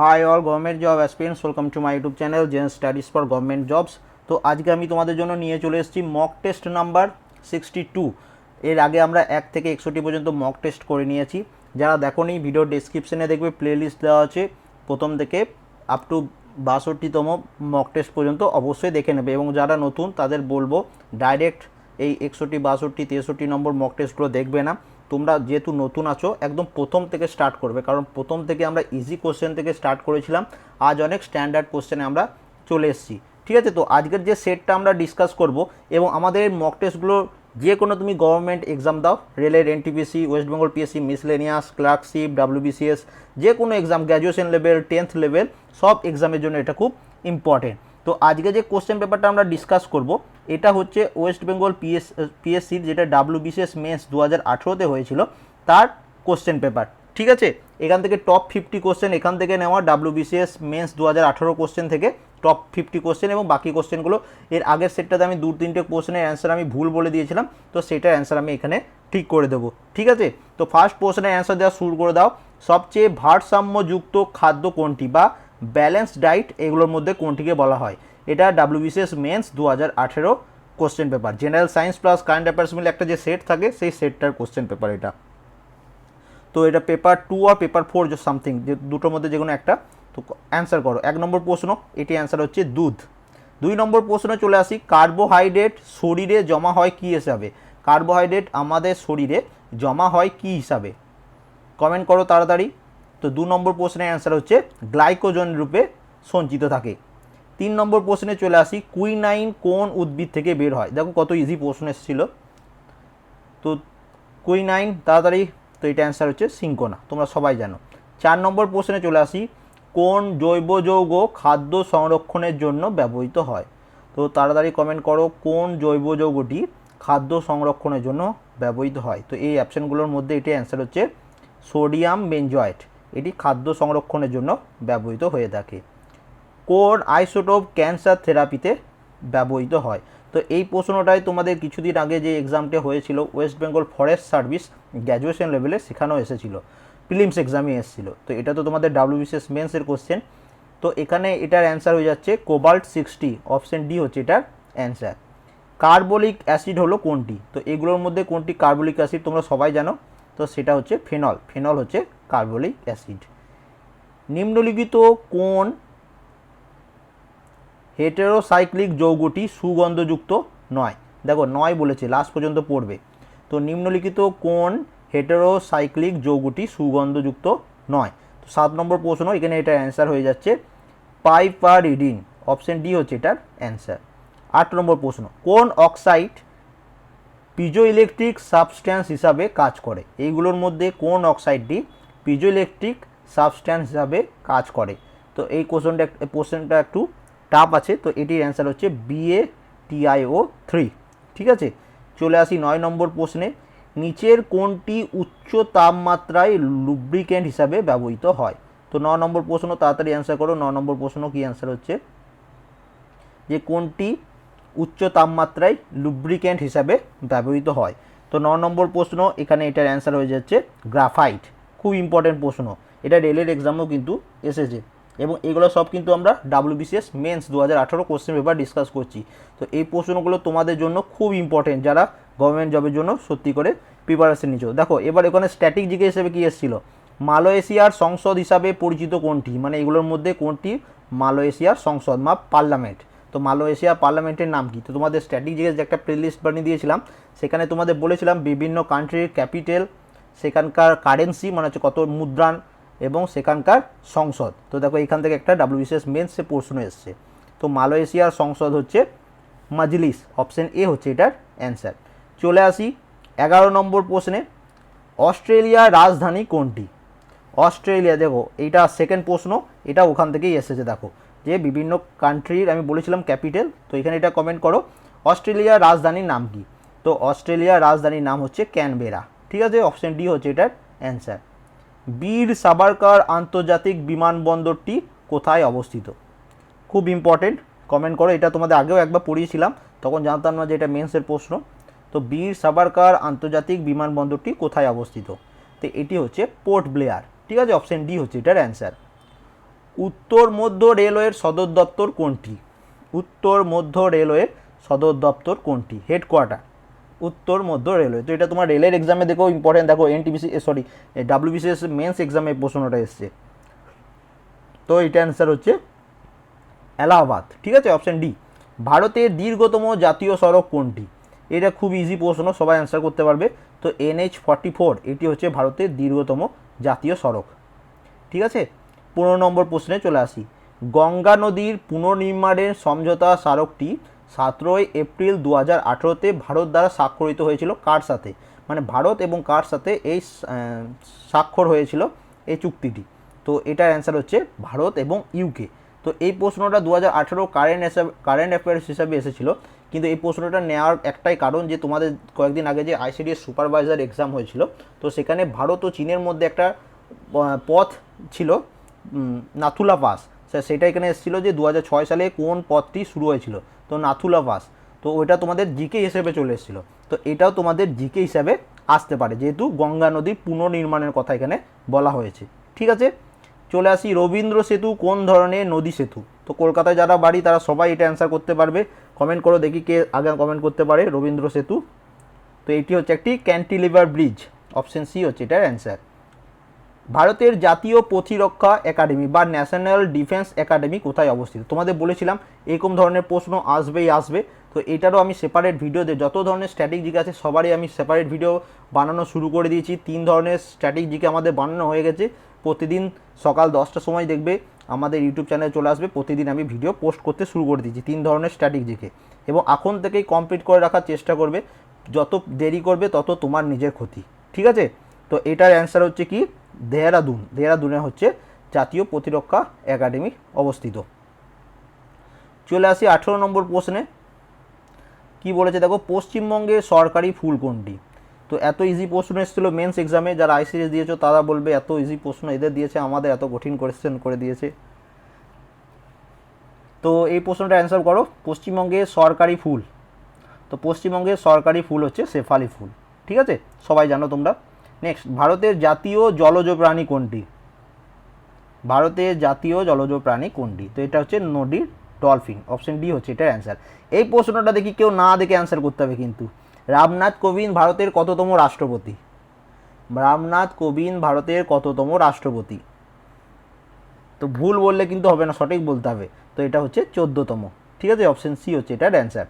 Hi all government job aspirants welcome to my YouTube channel zen studies for government jobs তো আজকে আমি তোমাদের জন্য নিয়ে চলে এসেছি mock test number sixty two এর আগে আমরা এক থেকে একষট্টি পর্যন্ত মক টেস্ট করে নিয়েছি। যারা দেখোনি ভিডিও ডেসক্রিপশনে দেখবে প্লেলিস্ট দেওয়া আছে। প্রথম থেকে আপ টু বাষট্টিতম মক টেস্ট পর্যন্ত অবশ্যই দেখে নেবে। এবং যারা নতুন, তাদের বলব ডাইরেক্ট এই একষট্টি, বাষট্টি, তেষট্টি নম্বর মক টেস্টগুলো দেখবে না। তোমরা যেহেতু নতুন আছো, একদম প্রথম থেকে স্টার্ট করবে। কারণ প্রথম থেকে আমরা ইজি কোশ্চেন থেকে স্টার্ট করেছিলাম, আজ অনেক স্ট্যান্ডার্ড কোশ্চেনে আমরা চলে এসেছি। ঠিক আছে তো? আজকের যে সেটটা আমরা ডিসকাস করব এবং আমাদের মক টেস্টগুলো যে কোনো তুমি গভর্নমেন্ট এক্সাম দাও, রেলের NTPC West Bengal PSC miscellaneous clerkship WBCS যে কোনো exam graduation level tenth level সব এক্সামের জন্য এটা খুব ইম্পর্টেন্ট তো আজকে যে কোশ্চেন পেপারটা আমরা ডিসকাস করব, এটা হচ্ছে ওয়েস্ট বেঙ্গল পিএস পিএসসির যেটা ডাব্লিউবিসিএস মেন্স দু হাজার আঠেরোতে হয়েছিল, তার কোশ্চেন পেপার ঠিক আছে? এখান থেকে টপ ফিফটি কোশ্চেন এখান থেকে নেওয়া ডাব্লিউবিসিএস মেন্স দু হাজার আঠেরো কোশ্চেন থেকে টপ ফিফটি কোশ্চেন এবং বাকি কোশ্চেনগুলো এর আগের সেটটাতে আমি দু তিনটে কোশ্চেনের অ্যান্সার আমি ভুল বলে দিয়েছিলাম, তো সেটার অ্যান্সার আমি এখানে ঠিক করে দেবো। ঠিক আছে? তো ফার্স্ট পোর্শনের অ্যান্সার দেওয়া শুরু করে দাও। সবচেয়ে ভারসাম্যযুক্ত খাদ্য কোনটি বা ব্যালেন্স ডায়েট এগুলোর মধ্যে কোনটিকে বলা হয়? এটা ডাব্লিউবিসিএস মেন্স দু হাজার আঠেরো question paper. General science plus current affairs মিলে একটা যে সেট থাকে, সেই সেটটার কোশ্চেন পেপার এটা। তো এটা পেপার টু আর পেপার ফোর যে সামথিং, যে দুটোর মধ্যে যে কোনো একটা, তো অ্যান্সার করো। এক নম্বর প্রশ্ন, এটি অ্যান্সার হচ্ছে দুধ। দুই নম্বর প্রশ্নে চলে আসি, কার্বোহাইড্রেট শরীরে জমা হয় কী হিসাবে? কার্বোহাইড্রেট আমাদের শরীরে জমা হয় কী হিসাবে? কমেন্ট করো তাড়াতাড়ি। তো দু নম্বর প্রশ্নের অ্যান্সার হচ্ছে গ্লাইকোজন রূপে সঞ্চিত থাকে। তিন নম্বর প্রশ্নে চলে আসি, কুইনাইন কোন উদ্ভিদ থেকে বের হয়? দেখো কত ইজি প্রশ্ন এসেছিল। তো কুইনাইন, তাড়াতাড়ি, তো এটা অ্যান্সার হচ্ছে সিঙ্কোনা, তোমরা সবাই জানো। চার নম্বর প্রশ্নে চলে আসি, কোন জৈব যৌগ খাদ্য সংরক্ষণের জন্য ব্যবহৃত হয়? তো তাড়াতাড়ি কমেন্ট করো, কোন জৈব যৌগটি খাদ্য সংরক্ষণের জন্য ব্যবহৃত হয়? তো এই অপশানগুলোর মধ্যে এটি অ্যান্সার হচ্ছে সোডিয়াম বেঞ্জয়েট এটি খাদ্য সংরক্ষণের জন্য ব্যবহৃত হয়ে থাকে। কোন আইসোটোপ ক্যান্সার থেরাপিতে ব্যবহৃত হয়। তো এই প্রশ্নটাই তোমাদের কিছুদিন আগে যে এক্সামটা হয়েছিল West Bengal forest service graduation লেভেলে শেখানো এসেছিল প্রিলিমস এক্সামে এসেছিল। তো এটা তো তোমাদের ডাব্লিউবিসিএস মেন্সের কোশ্চেন তো এখানে এটার অ্যান্সার হয়ে যাচ্ছে কোবাল্ট সিক্সটি অপশন ডি হচ্ছে এটার অ্যান্সার কার্বলিক অ্যাসিড হলো কোনটি? তো এগুলোর মধ্যে কোনটি কার্বলিক অ্যাসিড তোমরা সবাই জানো? তো সেটা হচ্ছে ফেনল ফেনল হচ্ছে কার্বলিক অ্যাসিড। নিম্নলিখিত কোন হেটেরোসাইক্লিক যৌগটি সুগন্ধযুক্ত নয়। দেখো, নয় বলেছে লাস্ট পর্যন্ত পড়বে। তো নিম্নলিখিত কোন হেটেরোসাইক্লিক যৌগটি সুগন্ধযুক্ত নয়। তো সাত নম্বর প্রশ্ন, এখানে এটার অ্যান্সার হয়ে যাচ্ছে। পাইপারিডিন অপশন ডি হচ্ছে এটার অ্যান্সার আট নম্বর প্রশ্ন, কোন অক্সাইড পিজো ইলেকট্রিক সাবস্ট্যান্স হিসাবে কাজ করে? এইগুলোর মধ্যে কোন অক্সাইডটি পিজো ইলেকট্রিক সাবস্ট্যান্স হিসাবে কাজ করে। তো এই কোশ্চেনটা কোশ্চেনটা একটু টাপ আছে। তো এটির অ্যান্সার হচ্ছে বিএ টিআইও থ্রি ঠিক আছে? চলে আসি নয় নম্বর প্রশ্নে। নিচের কোনটি উচ্চ তাপমাত্রায় লুব্রিকেন্ট হিসাবে ব্যবহৃত হয়? তো ন নম্বর প্রশ্ন, তাড়াতাড়ি অ্যান্সার করো। ন নম্বর প্রশ্ন কি অ্যান্সার হচ্ছে? যে কোনটি উচ্চ তাপমাত্রায় লুব্রিকেন্ট হিসাবে ব্যবহৃত হয়? তো ন নম্বর প্রশ্ন, এখানে এটার অ্যান্সার হয়ে যাচ্ছে গ্রাফাইট খুব ইম্পর্টেন্ট প্রশ্ন। এটা রেলের এক্সামও কিন্তু এসেছে। এবং এগুলো সব কিন্তু আমরা ডাব্লিউবিসিএস মেন্স দু হাজার আঠারো কোশ্চেন পেপার ডিসকাস করছি। তো এই প্রশ্নগুলো তোমাদের জন্য খুব ইম্পর্টেন্ট যারা গভর্নমেন্ট জবের জন্য সত্যি করে প্রিপারেশন নিচ্ছ। দেখো, এবার এখানে স্ট্যাটিক জিকে হিসেবে কী এসেছিল? মালয়েশিয়ার সংসদ হিসাবে পরিচিত কোনটি? মানে এগুলোর মধ্যে কোনটি? মালয়েশিয়ার সংসদ মা পার্লামেন্ট। তো মালয়েশিয়া পার্লামেন্টের নাম কি? তো তোমাদের স্ট্যাটিক জিকে যে একটা প্লেলিস্ট বানিয়ে দিয়েছিলাম, সেখানে তোমাদের বলেছিলাম বিভিন্ন কান্ট্রির ক্যাপিটাল সেখানকার কারেন্সি মানে হচ্ছে কত মুদ্রান এবং সেখানকার সংসদ। তো দেখো এখান থেকে একটা ডাব্লিউবিসিএস মেন্সে প্রশ্ন এসছে। তো মালয়েশিয়ার সংসদ হচ্ছে মাজলিস। অপশন এ হচ্ছে এটার অ্যান্সার চলে আসি এগারো নম্বর প্রশ্নে। অস্ট্রেলিয়ার রাজধানী কোনটি? অস্ট্রেলিয়া, দেখো, এইটা সেকেন্ড প্রশ্ন। এটা ওখান থেকেই এসেছে, দেখো, যে বিভিন্ন কান্ট্রির আমি বলেছিলাম ক্যাপিটাল তো এখানে এটা কমেন্ট করো। অস্ট্রেলিয়ার রাজধানীর নাম কি? তো অস্ট্রেলিয়ার রাজধানীর নাম হচ্ছে ক্যানবেরা। ঠিক আছে? অপশন ডি হচ্ছে এটার অ্যান্সার বীর সাবারকার আন্তর্জাতিক বিমানবন্দরটি কোথায় অবস্থিত? খুব ইম্পর্টেন্ট কমেন্ট করো। এটা তোমাদের আগেও একবার পড়িয়েছিলাম, তখন জানতাম না যে এটা মেন্সের প্রশ্ন। তো বীর সাবারকার আন্তর্জাতিক বিমানবন্দরটি কোথায় অবস্থিত? তো এটি হচ্ছে পোর্ট ব্লেয়ার ঠিক আছে? অপশন ডি হচ্ছে এটার অ্যান্সার উত্তর মধ্য রেলওয়ের সদর দপ্তর কোনটি? উত্তর মধ্য রেলওয়ের সদর দপ্তর কোনটি? হেডকোয়ার্টার উত্তর মধ্য রেলওয়ে তো এটা তোমার রেলের এক্সামে দেখো ইম্পর্টেন্ট দেখো এনটিপিসি সরি ডাব্লিউবিসিএস মেন্স এক্সামে প্রশ্নটা এসছে। তো এটা অ্যান্সার হচ্ছে এলাহাবাদ। ঠিক আছে? অপশান ডি ভারতের দীর্ঘতম জাতীয় সড়ক কোনটি? এটা খুব ইজি প্রশ্ন, সবাই অ্যান্সার করতে পারবে। তো এনএইচ ফর্টি ফোর এটি হচ্ছে ভারতের দীর্ঘতম জাতীয় সড়ক। ঠিক আছে? পনেরো নম্বর প্রশ্নে চলে আসি। গঙ্গা নদীর পুনর্নির্মাণের সমঝোতা স্মারকটি সতেরোই এপ্রিল দু হাজার আঠেরোতে ভারত দ্বারা স্বাক্ষরিত হয়েছিল কার সাথে? মানে ভারত এবং কার সাথে এই স্বাক্ষর হয়েছিল এই চুক্তিটি? তো এটার অ্যান্সার হচ্ছে ভারত এবং ইউকে তো এই প্রশ্নটা দু হাজার আঠেরো কারেন্ট কারেন্ট অ্যাফেয়ার্স হিসাবে এসেছিল। কিন্তু এই প্রশ্নটা নেওয়ার একটাই কারণ যে তোমাদের কয়েকদিন আগে যে আইসিডিএস সুপারভাইজার এক্সাম হয়েছিল, তো সেখানে ভারত ও চীনের মধ্যে একটা পথ ছিল নাথুলা পাস। সেটা এখানে এসেছিল যে দু সালে কোন পথটি শুরু হয়েছিল। তো নাথুলা পাস তো ওইটা তোমাদের জিকে হিসেবে চলে এসেছিল। তো এটাও তোমাদের জিকে হিসাবে আসতে পারে। যেহেতু গঙ্গা নদীর পুনর্নির্মাণের কথা এখানে বলা হয়েছে। ঠিক আছে? চলে আসি রবীন্দ্র সেতু, কোন ধরনের নদী সেতু? তো কলকাতায় যারা বাড়ি, তারা সবাই এটা অ্যান্সার করতে পারবে। কমেন্ট করো, দেখি কে আগে কমেন্ট করতে পারে। রবীন্দ্র সেতু। তো এটি হচ্ছে একটি ক্যান্টিলিভার ব্রিজ অপশন সি হচ্ছে এটার অ্যান্সার ভারতের জাতীয় প্রতিরক্ষা একাডেমি বা ন্যাশনাল ডিফেন্স একাডেমি কোথায় অবস্থিত? তোমাদের বলেছিলাম এরকম ধরনের প্রশ্ন আসবেই আসবে। তো এটারও আমি সেপারেট ভিডিও দিয়ে যত ধরনের স্ট্র্যাটেজিক আছে, সবারই আমি সেপারেট ভিডিও বানানো শুরু করে দিয়েছি। তিন ধরনের স্ট্র্যাটেজিকে আমাদের বানানো হয়ে গেছে। প্রতিদিন সকাল দশটার সময় দেখবে আমাদের ইউটিউব চ্যানেলে চলে আসবে। প্রতিদিন আমি ভিডিও পোস্ট করতে শুরু করে দিয়েছি তিন ধরনের স্ট্র্যাটেজিকে এবং এখন থেকেই কমপ্লিট করে রাখার চেষ্টা করবে। যত দেরি করবে, তত তোমার নিজের ক্ষতি। ঠিক আছে? তো এটার অ্যান্সার হচ্ছে কি? দেহরাদুন দেহরাদুনে হচ্ছে জাতীয় প্রতিরক্ষা একাডেমি অবস্থিত। চলে আসি আঠেরো নম্বর প্রশ্নে। কি বলেছে? দেখো পশ্চিমবঙ্গের সরকারি ফুল কোনটি? তো এত ইজি প্রশ্ন এসেছিল মেন্স এক্সামে যারা আইসিএস দিয়েছ তারা বলবে, এত ইজি প্রশ্ন এদের দিয়েছে, আমাদের এত কঠিন কোয়েশ্চেন করে দিয়েছে। তো এই প্রশ্নটা অ্যান্সার করো পশ্চিমবঙ্গের সরকারি ফুল। তো পশ্চিমবঙ্গের সরকারি ফুল হচ্ছে শেফালি ফুল। ঠিক আছে? সবাই জানো তোমরা। নেক্সট ভারতের জাতীয় জলজ প্রাণী কোনটি? ভারতের জাতীয় জলজ প্রাণী কোনটি? তো এটা হচ্ছে নদীর ডলফিন অপশন ডি হচ্ছে এটার অ্যান্সার এই প্রশ্নটা দেখি কেউ না দেখে অ্যান্সার করতে হবে কিন্তু। রামনাথ কোবিন্দ ভারতের কততম রাষ্ট্রপতি? রামনাথ কোবিন্দ ভারতের কততম রাষ্ট্রপতি? তো ভুল বললে কিন্তু হবে না, সঠিক বলতে হবে। তো এটা হচ্ছে চোদ্দতম। ঠিক আছে? অপশন সি হচ্ছে এটার অ্যান্সার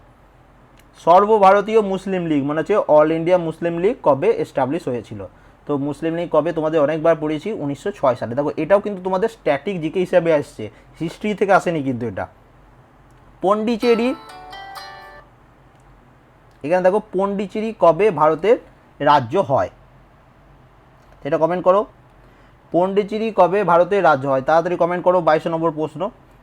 সর্বভারতীয় মুসলিম লীগ মানে হচ্ছে অল ইন্ডিয়া মুসলিম লীগ কবে এস্টাবলিশ হয়েছিল? তো মুসলিম লীগ কবে তোমাদের অনেকবার পড়েছি? উনিশশো ছয় সালে। দেখো, এটাও কিন্তু তোমাদের স্ট্যাটিক জিকে হিসাবে আসছে। হিস্ট্রি থেকে আসেনি কিন্তু এটা। পন্ডিচেরি, এখানে দেখো পন্ডিচেরি কবে ভারতের রাজ্য হয়? এটা কমেন্ট করো। পন্ডিচেরি কবে ভারতের রাজ্য হয়? তাড়াতাড়ি কমেন্ট করো, বাইশ নম্বর প্রশ্ন।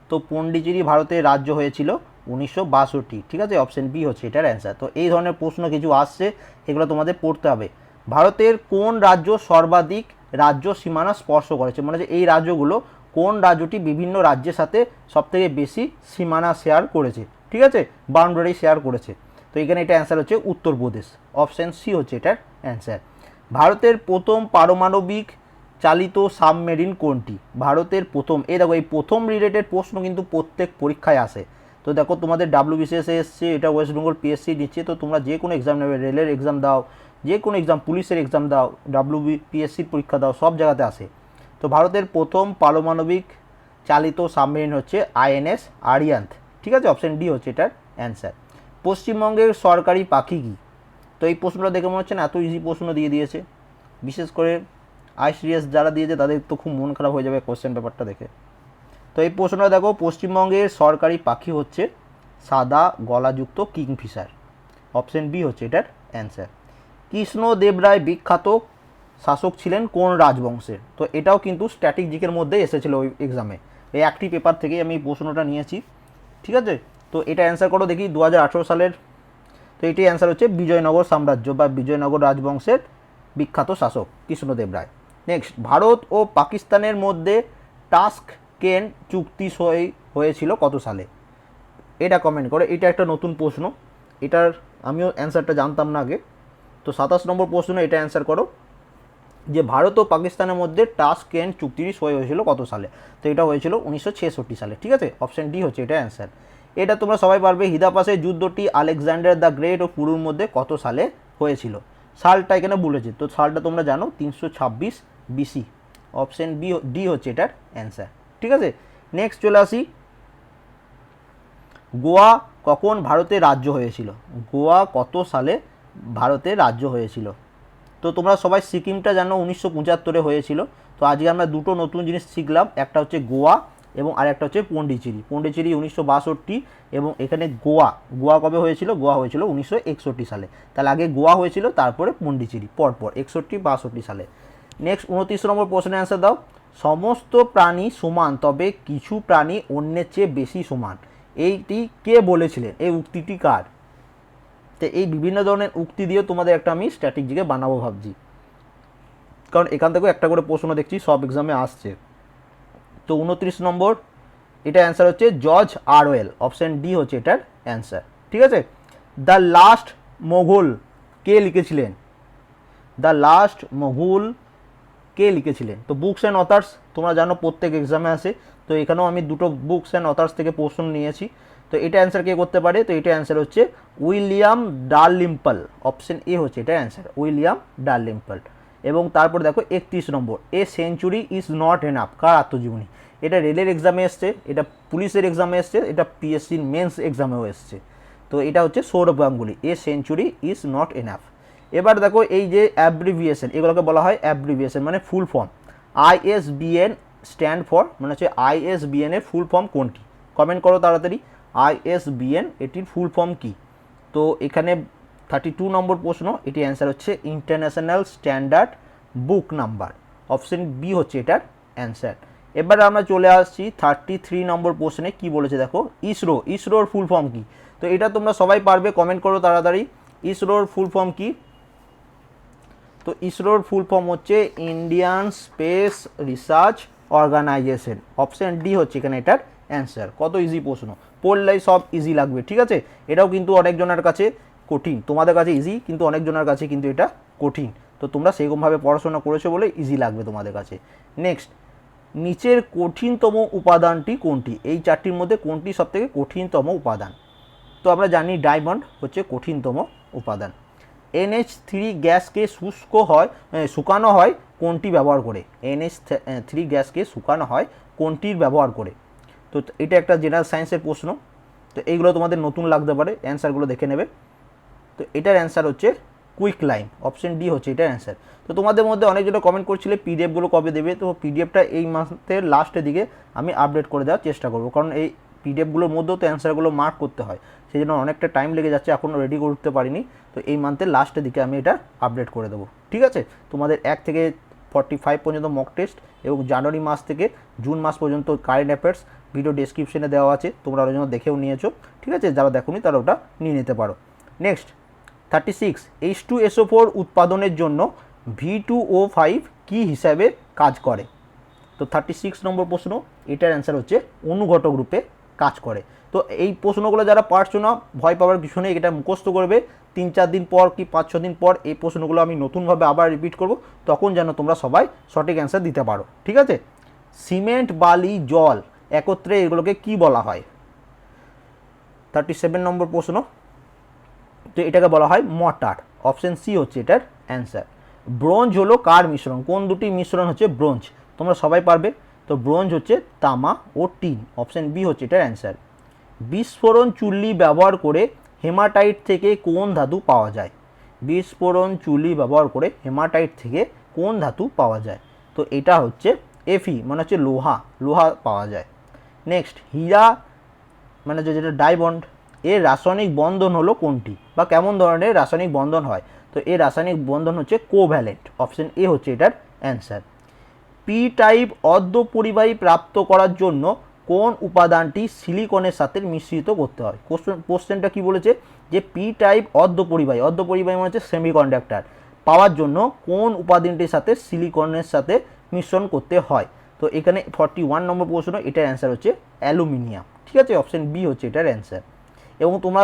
তো পন্ডিচেরি ভারতের রাজ্য হয়েছিল উনিশশো বাষট্টি। ঠিক আছে? অপশন বি হচ্ছে এটার অ্যান্সার তো এই ধরনের প্রশ্ন কিছু আসছে, এগুলো তোমাদের পড়তে হবে। ভারতের কোন রাজ্য সর্বাধিক রাজ্য সীমানা স্পর্শ করেছে? মানে এই রাজ্যগুলো কোন রাজ্যটি বিভিন্ন রাজ্যের সাথে সবথেকে বেশি সীমানা শেয়ার করেছে? ঠিক আছে? বাউন্ডারি শেয়ার করেছে। তো এখানে এটা অ্যান্সার হচ্ছে উত্তরপ্রদেশ। অপশন সি হচ্ছে এটার অ্যান্সার ভারতের প্রথম পারমাণবিক চালিত সাবমেরিন কোনটি? ভারতের প্রথম, এই দেখো, এই প্রথম রিলেটেড প্রশ্ন কিন্তু প্রত্যেক পরীক্ষায় আসে। তো দেখো, তোমাদের ডাব্লিউ বিসিএস এসছে, এটা ওয়েস্ট বেঙ্গল পিএসসি নিচ্ছে তো তোমরা যে কোনো এক্সাম নেবে রেলের এক্সাম দাও যে কোনো এক্সাম পুলিশের এক্সাম দাও ডাব্লিউ পিএসসির পরীক্ষা দাও, সব জায়গাতে আসে। তো ভারতের প্রথম পারমাণবিক চালিত সাবমেরিন হচ্ছে আইএনএস আরিয়ান্থ ঠিক আছে? অপশন ডি হচ্ছে এটার অ্যান্সার পশ্চিমবঙ্গের সরকারি পাখি কী? তো এই প্রশ্নটা দেখে মনে হচ্ছে না, এত ইজি প্রশ্ন দিয়ে দিয়েছে। বিশেষ করে আইসিএস যারা দিয়েছে, তাদের তো খুব মন খারাপ হয়ে যাবে কোশ্চেন পেপারটা দেখে। তো এই প্রশ্নটা দেখো, পশ্চিমবঙ্গের সরকারি পাখি হচ্ছে সাদা গলাযুক্ত কিংফিশার। অপশন বি হচ্ছে এটার অ্যান্সার কৃষ্ণ দেবরায় বিখ্যাত শাসক ছিলেন কোন রাজবংশের তো এটাও কিন্তু স্ট্যাটিক জিকের মধ্যে এসেছিল ওই এক্সামে এই একটি পেপার থেকেই আমি এই প্রশ্নটা নিয়েছি। ঠিক আছে? তো এটা অ্যান্সার করো দেখি দু হাজার আঠেরো সালের। তো এটি অ্যান্সার হচ্ছে বিজয়নগর সাম্রাজ্য বা বিজয়নগর রাজবংশের বিখ্যাত শাসক কৃষ্ণদেব রায়। নেক্সট ভারত ও পাকিস্তানের মধ্যে টাস্ক কেন চুক্তি সই হয়েছিল কত সালে? এটা কমেন্ট করে। এটা একটা নতুন প্রশ্ন। এটার আমিও অ্যান্সারটা জানতাম না আগে। তো সাতাশ নম্বর প্রশ্ন এটা অ্যান্সার করো। যে ভারত ও পাকিস্তানের মধ্যে টাস্ক এন্ড চুক্তিটি সই হয়েছিল কত সালে? তো এটা হয়েছিল উনিশশো ছেষট্টি সালে, ঠিক আছে? অপশন ডি হচ্ছে এটা অ্যান্সার এটা তোমরা সবাই পারবে, হিদাপাসের যুদ্ধটি আলেকজান্ডার দ্য গ্রেট ও পুরুর মধ্যে কত সালে হয়েছিল? সালটা এখানে বলেছে তো সালটা তোমরা জানো তিনশো ছাব্বিশ বিসি অপশন বি ডি হচ্ছে এটার অ্যান্সার ঠিক আছে? নেক্সট চলে আসি। গোয়া কখন ভারতে রাজ্য হয়েছিল? গোয়া কত সালে ভারতে রাজ্য হয়েছিল। তো তোমরা সবাই সিকিমটা জানো, উনিশশো পঁচাত্তরে হয়েছিল। তো আজকে আমরা দুটো নতুন জিনিস শিখলাম। একটা হচ্ছে গোয়া এবং আরেকটা হচ্ছে পন্ডিচেরি। পন্ডিচেরি উনিশশো বাষট্টি এবং এখানে গোয়া। গোয়া কবে হয়েছিল? গোয়া হয়েছিল উনিশশো একষট্টি সালে। তাহলে আগে গোয়া হয়েছিল, তারপরে পন্ডিচেরি, পরপর একষট্টি, বাষট্টি সালে। নেক্সট উনত্রিশ নম্বর প্রশ্নের অ্যান্সার দাও। সমস্ত প্রাণী সমান, তবে কিছু প্রাণী অন্যের চেয়ে বেশি সমান। এইটি কে বলেছিলেন? এই উক্তিটি কার? তো এই বিভিন্ন ধরনের উক্তি দিয়ে তোমাদের একটা আমি স্ট্র্যাটেজিকে বানাবো ভাবছি। কারণ এখান থেকেও একটা করে প্রশ্ন দেখছি, সব এক্সামে আসছে। তো উনত্রিশ নম্বর, এটা অ্যান্সার হচ্ছে জর্জ আরওয়েল অপশন ডি হচ্ছে এটার অ্যান্সার ঠিক আছে? দ্য লাস্ট মোগল কে লিখেছিলেন? দ্য লাস্ট মোগল কে লিখেছিলেন? তো বুকস অ্যান্ড অথার্স তোমরা জানো প্রত্যেক এক্সামে আসে। তো এখানেও আমি দুটো বুকস অ্যান্ড অথার্স থেকে প্রশ্ন নিয়েছি। তো এটা অ্যান্সার কে করতে পারে? তো এটা অ্যান্সার হচ্ছে উইলিয়াম ডারলিম্পল অপশন এ হচ্ছে এটা অ্যান্সার উইলিয়াম ডারলিম্পল এবং তারপর দেখো একত্রিশ নম্বর, a century is not enough কার আত্মজীবনী? এটা রেলের এক্সামে এসছে, এটা পুলিশের এক্সামে এসছে, এটা পিএসসির মেন্স এক্সামেও এসছে। তো এটা হচ্ছে Sourav Ganguly, a century is not enough এবার দেখো এই যে অ্যাব্রিভিয়েশন এগুলোকে বলা হয় অ্যাব্রিভিয়েশন মানে full form ISBN stand for মানে হচ্ছে আইএসবিএন এর ফুল ফর্ম কোনটি? কমেন্ট করো তাড়াতাড়ি। আইএসবিএন এটির ফুল ফর্ম কি? তো এখানে থার্টি টু নম্বর প্রশ্ন, এটি অ্যান্সার হচ্ছে international standard book number option B হচ্ছে এটার অ্যান্সার এবার আমরা চলে আসছি থার্টি থ্রি নম্বর প্রশ্নে, কি বলেছে দেখো? ইসরো, ইসরোর ফুল ফর্ম কি? তো এটা তোমরা সবাই পারবে কমেন্ট করো তাড়াতাড়ি। ইসরোর ফুল ফর্ম কি? তো ইসরোর ফুল ফর্ম হচ্ছে Indian space research organisation option D হচ্ছে এখানে এটার অ্যান্সার কত ইজি প্রশ্ন? পড়লেই সব ইজি লাগবে, ঠিক আছে? এটাও কিন্তু অনেকজনের কাছে কঠিন। তোমাদের কাছে ইজি কিন্তু অনেকজনের কাছে কিন্তু এটা কঠিন। তো তোমরা সেরকমভাবে পড়াশোনা করেছ বলে ইজি লাগবে তোমাদের কাছে। নেক্সট নিচের কঠিনতম উপাদানটি কোনটি? এই চারটির মধ্যে কোনটি সবথেকে কঠিনতম উপাদান? তো আমরা জানি ডায়মন্ড হচ্ছে কঠিনতম উপাদান। এনএইচ থ্রি গ্যাসকে শুষ্ক হয় শুকানো হয় কোনটি ব্যবহার করে? এনএইচ থ্রি গ্যাসকে শুকানো হয় কোনটির ব্যবহার করে? তো এটা একটা জেনারেল সায়েন্সের প্রশ্ন। তো এইগুলো তোমাদের নতুন লাগতে পারে অ্যান্সারগুলো দেখে নেবে। তো এটার অ্যান্সার হচ্ছে কুইক লাইন অপশন ডি হচ্ছে এটার অ্যান্সার তো তোমাদের মধ্যে অনেকজনে কমেন্ট করছিলে পিডিএফগুলো কবে দেবে? তো পিডিএফটা এই মাসের লাস্টের দিকে আমি আপডেট করে দেওয়ার চেষ্টা করব। কারণ এই পিডিএফগুলোর মধ্যেও তো অ্যান্সারগুলো মার্ক করতে হয়। সেই জন্য অনেকটা টাইম লেগে যাচ্ছে এখনও রেডি করতে পারিনি। তো এই মান্থের লাস্টের দিকে আমি এটা আপডেট করে দেবো। ঠিক আছে? তোমাদের এক থেকে ফর্টি ফাইভ পর্যন্ত মক টেস্ট এবং জানুয়ারি মাস থেকে জুন মাস পর্যন্ত কারেন্ট অ্যাফেয়ার্স ভিডিও ডিসক্রিপশনে দেওয়া আছে, তোমরা ওই জন্য দেখেও নিয়েছো। ঠিক আছে? যারা দেখোনি, তারা ওটা নিয়ে নিতে পারো। Next thirty six H two S O four উৎপাদনের জন্য ভি টু ও ফাইভ কী হিসাবে কাজ করে? তো থার্টি সিক্স নম্বর প্রশ্ন, এটার অ্যান্সার হচ্ছে অনুঘটক রূপে কাজ করে। তো এই প্রশ্নগুলো যারা পারছ না, ভয় পাওয়ার কিছু নেই, এটা মুখস্থ করবে। তিন, চার দিন পর কি পাঁচ, ছ দিন পর এই প্রশ্নগুলো আমি নতুনভাবে আবার রিপিট করব, তখন যেন তোমরা সবাই সঠিক অ্যান্সার দিতে পারো। ঠিক আছে? সিমেন্ট, বালি, জল একত্রে এগুলোকে কি বলা হয়? থার্টি সেভেন নম্বর প্রশ্ন। তো এটাকে বলা হয় মটার অপশন সি হচ্ছে এটার অ্যান্সার ব্রোঞ্জ হলো কার মিশ্রণ? কোন দুটি মিশ্রণ হচ্ছে ব্রোঞ্জ তোমরা সবাই পারবে। তো ব্রোঞ্জ হচ্ছে তামা ও টিন। অপশন বি হচ্ছে এটার অ্যান্সার বিস্ফোরণ চুল্লি ব্যবহার করে হেমাটাইট থেকে কোন ধাতু পাওয়া যায়? বিস্ফোরণ চুল্লি ব্যবহার করে হেমাটাইট থেকে কোন ধাতু পাওয়া যায়? তো এটা হচ্ছে এফি মানে হচ্ছে লোহা। লোহা পাওয়া যায়। নেক্সট হীরা মানে যেটা ডাইবন্ড, এর রাসায়নিক বন্ধন হলো কোনটি? বা কেমন ধরনের রাসায়নিক বন্ধন হয়? তো এর রাসায়নিক বন্ধন হচ্ছে কোভ্যালেন্ট। অপশন এ হচ্ছে এটার অ্যান্সার। পি টাইপ অর্ধ পরিবাহী প্রাপ্ত করার জন্য কোন উপাদানটি সিলিকনের সাথে মিশ্রিত করতে হয়? কোশ্চেন কোশ্চেনটা কী বলেছে? যে পি টাইপ অর্ধ পরিবাহী অর্ধ পরিবাহী মানে হচ্ছে সেমিকন্ডাক্টর পাওয়ার জন্য কোন উপাদানটির সাথে সিলিকনের সাথে মিশ্রণ করতে হয়? তো এখানে ফর্টি ওয়ান নম্বর প্রশ্ন, এটার অ্যান্সার হচ্ছে অ্যালুমিনিয়াম। ঠিক আছে? অপশন বি হচ্ছে এটার অ্যান্সার এবং তোমরা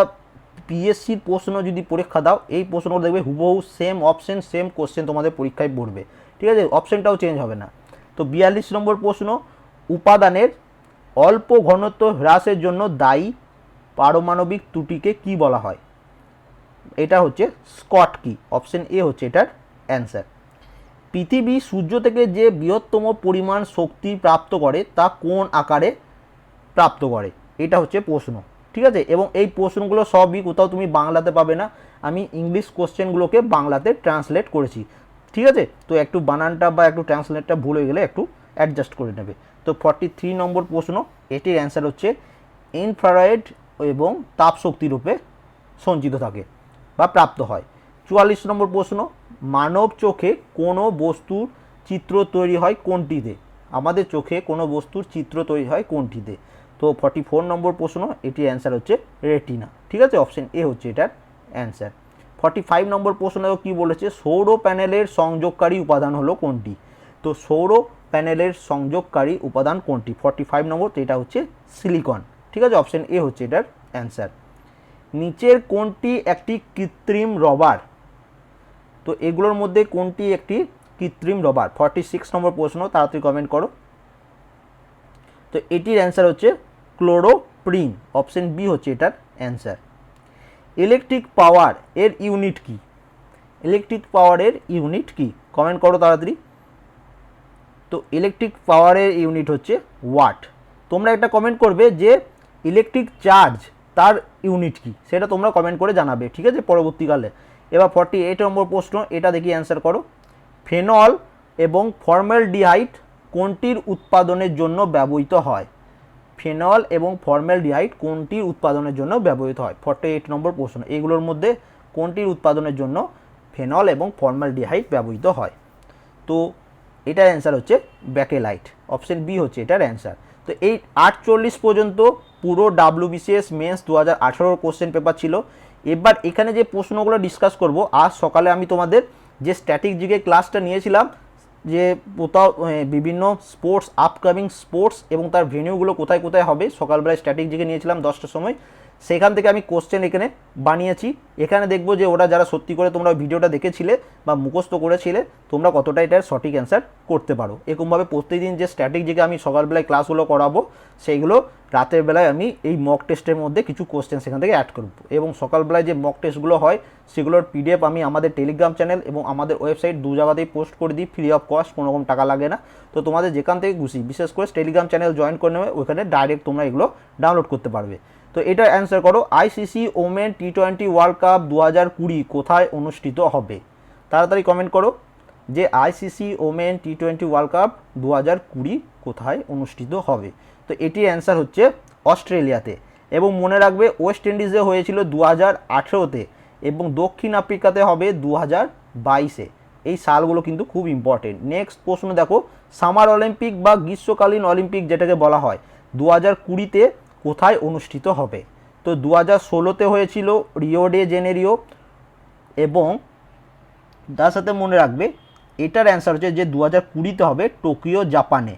পিএসসির প্রশ্ন যদি পরীক্ষা দাও, এই প্রশ্নগুলো দেখবে হুবহু সেম অপশন সেম কোশ্চেন তোমাদের পরীক্ষায় পড়বে। ঠিক আছে? অপশনটাও চেঞ্জ হবে না। তো বিয়াল্লিশ নম্বর প্রশ্ন, উপাদানের অল্প ঘনত্ব হ্রাসের জন্য দায়ী পারমাণবিক ত্রুটিকে কি বলা হয়? এটা হচ্ছে স্কট কি? অপশন এ হচ্ছে এটার অ্যান্সার পৃথিবী সূর্য থেকে যে বৃহত্তম পরিমাণ শক্তি প্রাপ্ত করে, তা কোন আকারে প্রাপ্ত করে? এটা হচ্ছে প্রশ্ন, ঠিক আছে? এবং এই প্রশ্নগুলো সবই কোথাও তুমি বাংলাতে পাবে না। আমি ইংলিশ কোশ্চেনগুলোকে বাংলাতে ট্রান্সলেট করেছি, ঠিক আছে? তো একটু বানানটা বা একটু ট্রান্সলেটটা ভুল গেলে একটু অ্যাডজাস্ট করে নেবে। তো ফর্টি থ্রি নম্বর প্রশ্ন, এটির অ্যান্সার হচ্ছে ইনফ্রারেড এবং তাপশক্তি রূপে সঞ্চিত থাকে বা প্রাপ্ত হয়। চুয়াল্লিশ নম্বর প্রশ্ন মানব চোখে কোনো বস্তুর চিত্র তৈরি হয় কোনটিতে? আমাদের চোখে কোনো বস্তুর চিত্র তৈরি হয় কোনটিতে? তো ফর্টি ফোর নম্বর প্রশ্ন, এটির অ্যান্সার হচ্ছে রেটিনা ঠিক আছে? অপশন এ হচ্ছে এটার অ্যান্সার ফর্টি ফাইভ নম্বর প্রশ্ন দেখো কী বলেছে? সৌর প্যানেলের সংযোগকারী উপাদান হলো কোনটি? তো সৌর প্যানেলের সংযোগকারী উপাদান কোনটি? ফর্টি ফাইভ নম্বর, তো এটা হচ্ছে সিলিকন ঠিক আছে? অপশন এ হচ্ছে এটার অ্যান্সার নিচের কোনটি একটি কৃত্রিম রবার তো এগুলোর মধ্যে কোনটি একটি কৃত্রিম রবার ফর্টি সিক্স নম্বর প্রশ্ন, তাড়াতাড়ি কমেন্ট করো। তো এটির অ্যান্সার হচ্ছে ক্লোরোপ্রিন অপশন বি হচ্ছে এটার অ্যান্সার ইলেকট্রিক পাওয়ার এর ইউনিট কি? ইলেকট্রিক পাওয়ারের ইউনিট কি? কমেন্ট করো তাড়াতাড়ি। তো ইলেকট্রিক পাওয়ারের ইউনিট হচ্ছে ওয়াট তোমরা একটা কমেন্ট করবে যে ইলেকট্রিক চার্জ তার ইউনিট কি? সেটা তোমরা কমেন্ট করে জানাবে, ঠিক আছে? পরবর্তীকালে। এবার ফর্টি এইট নম্বর প্রশ্ন, এটা দেখি অ্যান্সার করো। ফেনল এবং ফর্মালডিহাইড কোনটির উৎপাদনের জন্য ব্যবহৃত হয়? ফেনল এবং ফর্মালডিহাইড কোনটির উৎপাদনের জন্য ব্যবহৃত হয়? ফর্টি এইট নম্বর প্রশ্ন, এগুলোর মধ্যে কোনটির উৎপাদনের জন্য ফেনল এবং ফর্মাল ডিহাইট ব্যবহৃত হয়? তো এটার অ্যান্সার হচ্ছে ব্যাকেলাইট অপশন বি হচ্ছে এটার অ্যান্সার তো এই আটচল্লিশ পর্যন্ত পুরো ডাব্লিউবিসিএস মেন্স দু হাজার আঠারোর কোশ্চেন পেপার ছিল। এবার এখানে যে প্রশ্নগুলো ডিসকাস করব, আজ সকালে আমি তোমাদের যে স্ট্যাটিক জিকে ক্লাসটা নিয়েছিলাম, যে কোথাও বিভিন্ন স্পোর্টস আপকামিং স্পোর্টস এবং তার ভেনিউগুলো কোথায় কোথায় হবে, সকালবেলায় স্ট্যাটিক জিকে নিয়েছিলাম দশটার সময়। সেখান থেকে আমি কোশ্চেন এখানে বানিয়েছি। এখানে দেখব যে ওরা যারা সত্যি করে তোমরা ভিডিওটা দেখেছিলে বা মুখস্থ করেছিলে, তোমরা কতটা এটার সঠিক অ্যান্সার করতে পারো। এরকমভাবে প্রতিদিন যে স্ট্যাটিক জিকে আমি সকালবেলায় ক্লাসগুলো করাবো, সেইগুলো রাতের বেলায় আমি এই মক টেস্টের মধ্যে কিছু কোশ্চেন সেখান থেকে অ্যাড করব। এবং সকালবেলায় যে মক টেস্টগুলো হয়, সেগুলোর পিডিএফ আমি আমাদের টেলিগ্রাম চ্যানেল এবং আমাদের ওয়েবসাইট দু জায়গাতেই পোস্ট করে দিই ফ্রি অফ কস্ট কোনো রকম টাকা লাগে না। তো তোমাদের যেখান থেকে খুশি, বিশেষ করে টেলিগ্রাম চ্যানেল জয়েন করে নেবে, ওখানে ডাইরেক্ট তোমরা এগুলো ডাউনলোড করতে পারবে। তো এটা অ্যান্সার করো ICC women T twenty world cup দু হাজার কুড়ি কোথায় অনুষ্ঠিত হবে? তাড়াতাড়ি কমেন্ট করো, যে ICC women T twenty world cup দু হাজার কুড়ি কোথায় অনুষ্ঠিত হবে? তো এটির অ্যান্সার হচ্ছে অস্ট্রেলিয়াতে এবং মনে রাখবে ওয়েস্ট ইন্ডিজে হয়েছিল দু হাজার আঠেরোতে এবং দক্ষিণ আফ্রিকাতে হবে দু হাজার বাইশে। এই সালগুলো কিন্তু খুব ইম্পর্টেন্ট নেক্সট প্রশ্ন দেখো সামার অলিম্পিক বা গ্রীষ্মকালীন অলিম্পিক যেটাকে বলা হয় দু হাজার কুড়িতে কোথায় অনুষ্ঠিত হবে? তো দু হাজার ষোলোতে হয়েছিল রিও ডে জেনেরিও এবং তার সাথে মনে রাখবে, এটার অ্যান্সার হচ্ছে যে দু হাজার কুড়িতে হবে টোকিও, জাপানে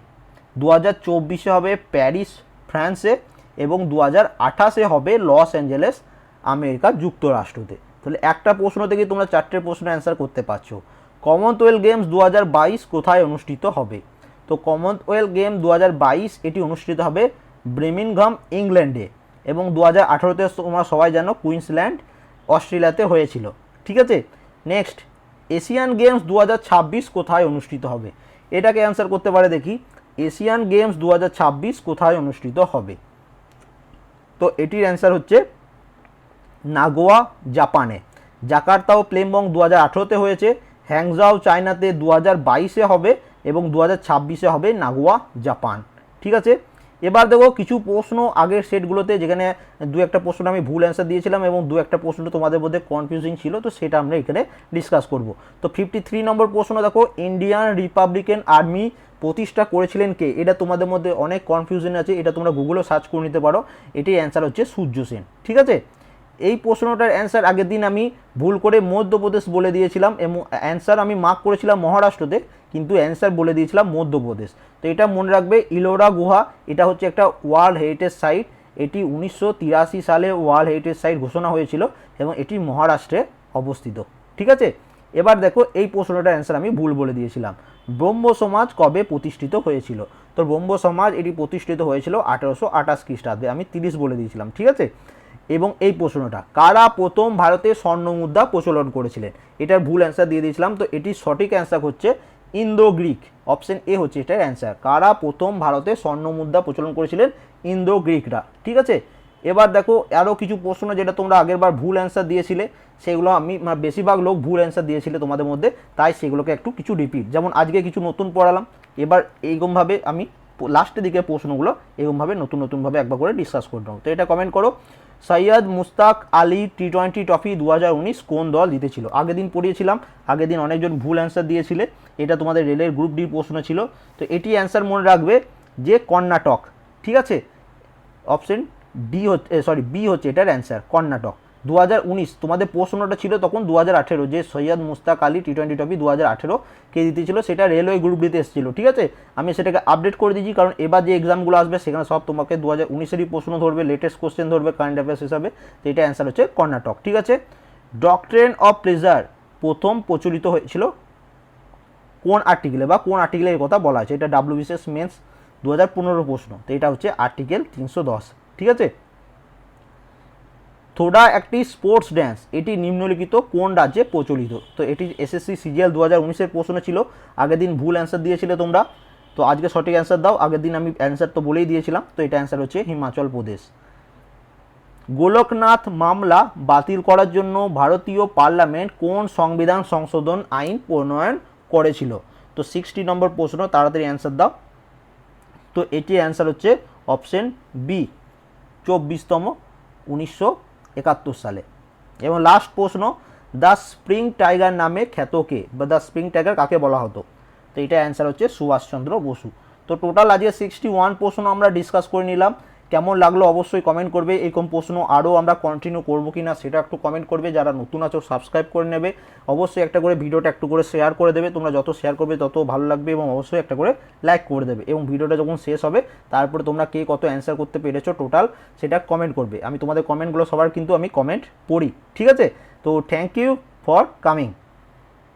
দু হাজার চব্বিশে হবে প্যারিস, ফ্রান্সে এবং দু হাজার আঠাশে হবে লস অ্যাঞ্জেলেস, আমেরিকা যুক্তরাষ্ট্রতে। তাহলে একটা প্রশ্ন থেকে তোমরা চারটে প্রশ্ন অ্যান্সার করতে পারছ। কমনওয়েলথ গেমস দু হাজার বাইশ কোথায় অনুষ্ঠিত হবে? তো কমনওয়েলথ গেম দু হাজার বাইশ এটি অনুষ্ঠিত হবে ব্রেমিনঘাম, ইংল্যান্ডে এবং দু হাজার আঠারোতে তোমরা সবাই জানো কুইন্সল্যান্ড, অস্ট্রেলিয়াতে হয়েছিল। ঠিক আছে? নেক্সট এশিয়ান গেমস দু হাজার ছাব্বিশ কোথায় অনুষ্ঠিত হবে? এটাকে অ্যান্সার করতে পারে দেখি। এশিয়ান গেমস দু হাজার ছাব্বিশ কোথায় অনুষ্ঠিত হবে? তো এটির অ্যান্সার হচ্ছে নাগোয়া, জাপানে। জাকার্তা ও প্লেমবং দু হাজার আঠেরোতে হয়েছে হ্যাংজাও চায়নাতে দু হাজার বাইশে হবে এবং দু হাজার ছাব্বিশে হবে নাগোয়া, জাপান। ঠিক আছে? এবার দেখো কিছু প্রশ্ন আগের সেটগুলোতে যেখানে দু একটা প্রশ্ন আমি ভুল অ্যান্সার দিয়েছিলাম এবং দু একটা প্রশ্ন তোমাদের মধ্যে কনফিউজিং ছিল, তো সেটা আমরা এখানে ডিসকাস করব। তো ফিফটি থ্রি নম্বর প্রশ্ন দেখো ইন্ডিয়ান রিপাবলিকান আর্মি প্রতিষ্ঠা করেছিলেন কে? এটা তোমাদের মধ্যে অনেক কনফিউশন আছে, এটা তোমরা গুগলে সার্চ করে নিতে পারো। এটির অ্যান্সার হচ্ছে সূর্য সেন, ঠিক আছে? এই প্রশ্নটার অ্যান্সার আগের দিন আমি ভুল করে মধ্যপ্রদেশ বলে দিয়েছিলাম, এবং অ্যান্সার আমি মার্ক করেছিলাম মহারাষ্ট্রতে। কিন্তু অ্যান্সার বলে দিয়েছিলাম মধ্যপ্রদেশ। তো এটা মনে রাখবে, ইলোরা গুহা, এটা হচ্ছে একটা ওয়ার্ল্ড হেরিটেজ সাইট এটি উনিশশো তিরাশি সালে ওয়ার্ল্ড হেরিটেজ সাইট ঘোষণা হয়েছিল এবং এটি মহারাষ্ট্রে অবস্থিত। ঠিক আছে? এবার দেখো, এই প্রশ্নটার অ্যান্সার আমি ভুল বলে দিয়েছিলাম। ব্রহ্ম সমাজ কবে প্রতিষ্ঠিত হয়েছিল? তো ব্রহ্ম সমাজ এটি প্রতিষ্ঠিত হয়েছিল আঠেরোশো আঠাশ খ্রিস্টাব্দে, আমি তিরিশ বলে দিয়েছিলাম, ঠিক আছে? এবং এই প্রশ্নটা, কারা প্রথম ভারতে স্বর্ণ মুদ্রা প্রচলন করেছিলেন? এটার ভুল অ্যান্সার দিয়ে দিয়েছিলাম, তো এটির সঠিক অ্যান্সার হচ্ছে ইন্দো গ্রিক অপশন এ হচ্ছে এটার অ্যান্সার কারা প্রথম ভারতে স্বর্ণ মুদ্রা প্রচলন করেছিলেন? ইন্দো গ্রিকরা ঠিক আছে? এবার দেখো আরও কিছু প্রশ্ন যেটা তোমরা আগেরবার ভুল অ্যান্সার দিয়েছিলে, সেগুলো আমি মানে বেশিরভাগ লোক ভুল অ্যান্সার দিয়েছিলে তোমাদের মধ্যে, তাই সেগুলোকে একটু কিছু রিপিট যেমন আজকে কিছু নতুন পড়ালাম, এবার এইরকমভাবে আমি লাস্টের দিকে প্রশ্নগুলো এরকমভাবে নতুন নতুনভাবে একবার করে ডিসকাস করে তো এটা কমেন্ট করো। Syed Mushtaq Ali T twenty trophy দু হাজার উনিশ কোন দল জিতেছিল? আগের দিন পড়িয়েছিলাম, আগের দিন অনেকজন ভুল অ্যান্সার দিয়েছিলে। এটা তোমাদের রেলের গ্রুপ ডি প্রশ্ন ছিল। তো এটি অ্যান্সার মনে রাখবে যে কর্ণাটক, ঠিক আছে? অপশন ডি হচ্ছে সরি বি হচ্ছে এটার অ্যান্সার কর্ণাটক। দু হাজার উনিশ, তোমাদের প্রশ্নটা ছিল তখন দু হাজার আঠেরো, যে Syed Mushtaq Ali T twenty trophy দু হাজার আঠেরো কে দিতেছিল সেটা রেলওয়ে গ্রুপ ডিতে এসেছিল, ঠিক আছে? আমি সেটাকে আপডেট করে দিয়েছি, কারণ এবার যে এক্সামগুলো আসবে, সেখানে সব তোমাকে দু হাজার উনিশেরই প্রশ্ন ধরবে লেটেস্ট কোশ্চেন ধরবে কারেন্ট অ্যাফেয়ার্স হিসাবে। তো এটা অ্যান্সার হচ্ছে কর্ণাটক, ঠিক আছে? ডক্ট্রেন অফ প্লেজার প্রথম প্রচলিত হয়েছিল কোন আর্টিকেলে বা কোন আর্টিকেলের কথা বলা আছে? এটা ডাব্লিউবিসিএস মেন্স দু হাজার পনেরো প্রশ্ন। তো এটা হচ্ছে আর্টিকেল তিনশো দশ। ঠিক আছে? থোডা একটি স্পোর্টস ড্যান্স এটি নিম্নলিখিত কোন রাজ্যে প্রচলিত? তো এটি এসএসসি সিজিএল দু হাজার উনিশের প্রশ্ন ছিল। আগের দিন ভুল অ্যান্সার দিয়েছিলে তোমরা। তো আজকে সঠিক অ্যান্সার দাও। আগের দিন আমি অ্যান্সার তো বলেই দিয়েছিলাম। তো এটা অ্যান্সার হচ্ছে হিমাচল প্রদেশ। গোলকনাথ মামলা বাতিল করার জন্য ভারতীয় পার্লামেন্ট কোন সংবিধান সংশোধন আইন প্রণয়ন করেছিল। তো সিক্সটি নম্বর প্রশ্ন, তাড়াতাড়ি অ্যান্সার দাও। তো এটির অ্যান্সার হচ্ছে অপশন বি চব্বিশতম উনিশশো একাত্তর সালে। এবং লাস্ট প্রশ্ন দ্য স্প্রিং টাইগার নামে খ্যাতকে বা দ্য স্প্রিং টাইগার কাকে বলা হতো? তো এটা অ্যান্সার হচ্ছে সুভাষচন্দ্র বসু। তো টোটাল আজকে সিক্সটি ওয়ান প্রশ্ন আমরা ডিসকাস করে নিলাম। কেমন লাগল অবশ্যই কমেন্ট করবে। এরকম প্রশ্ন আরও আমরা কন্টিনিউ করব কি না সেটা একটু কমেন্ট করবে। যারা নতুন আছো সাবস্ক্রাইব করে নেবে। অবশ্যই একটা করে ভিডিওটা একটু করে শেয়ার করে দেবে। তোমরা যত শেয়ার করবে, তত ভালো লাগবে এবং অবশ্যই একটা করে লাইক করে দেবে। এবং ভিডিওটা যখন শেষ হবে, তারপরে তোমরা কে কত অ্যান্সার করতে পেরেছ টোটাল সেটা কমেন্ট করবে। আমি তোমাদের কমেন্টগুলো সবার কিন্তু আমি কমেন্ট পড়ি। ঠিক আছে? তো থ্যাংক ইউ ফর কামিং